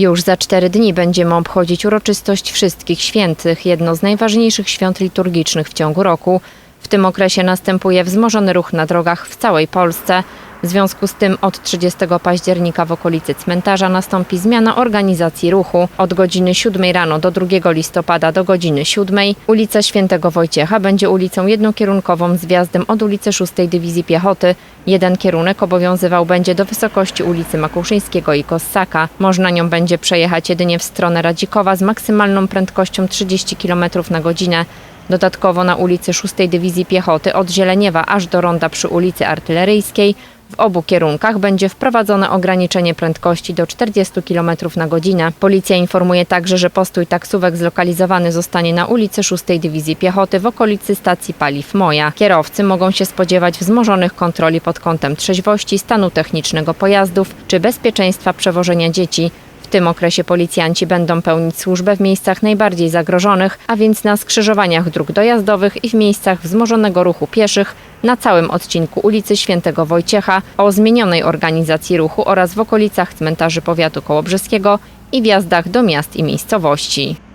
Już za cztery dni będziemy obchodzić uroczystość Wszystkich Świętych, jedno z najważniejszych świąt liturgicznych w ciągu roku. W tym okresie następuje wzmożony ruch na drogach w całej Polsce. W związku z tym od 30 października w okolicy cmentarza nastąpi zmiana organizacji ruchu. Od godziny 7 rano do 2 listopada do godziny 7 ulica Świętego Wojciecha będzie ulicą jednokierunkową z wjazdem od ulicy 6 Dywizji Piechoty. Jeden kierunek obowiązywał będzie do wysokości ulicy Makuszyńskiego i Kossaka. Można nią będzie przejechać jedynie w stronę Radzikowa z maksymalną prędkością 30 km na godzinę. Dodatkowo na ulicy 6 Dywizji Piechoty od Zieleniewa aż do ronda przy ulicy Artyleryjskiej w obu kierunkach będzie wprowadzone ograniczenie prędkości do 40 km na godzinę. Policja informuje także, że postój taksówek zlokalizowany zostanie na ulicy 6 Dywizji Piechoty w okolicy stacji paliw Moja. Kierowcy mogą się spodziewać wzmożonych kontroli pod kątem trzeźwości, stanu technicznego pojazdów czy bezpieczeństwa przewożenia dzieci. Tym okresie policjanci będą pełnić służbę w miejscach najbardziej zagrożonych, a więc na skrzyżowaniach dróg dojazdowych i w miejscach wzmożonego ruchu pieszych na całym odcinku ulicy Świętego Wojciecha o zmienionej organizacji ruchu oraz w okolicach cmentarzy powiatu kołobrzeskiego i wjazdach do miast i miejscowości.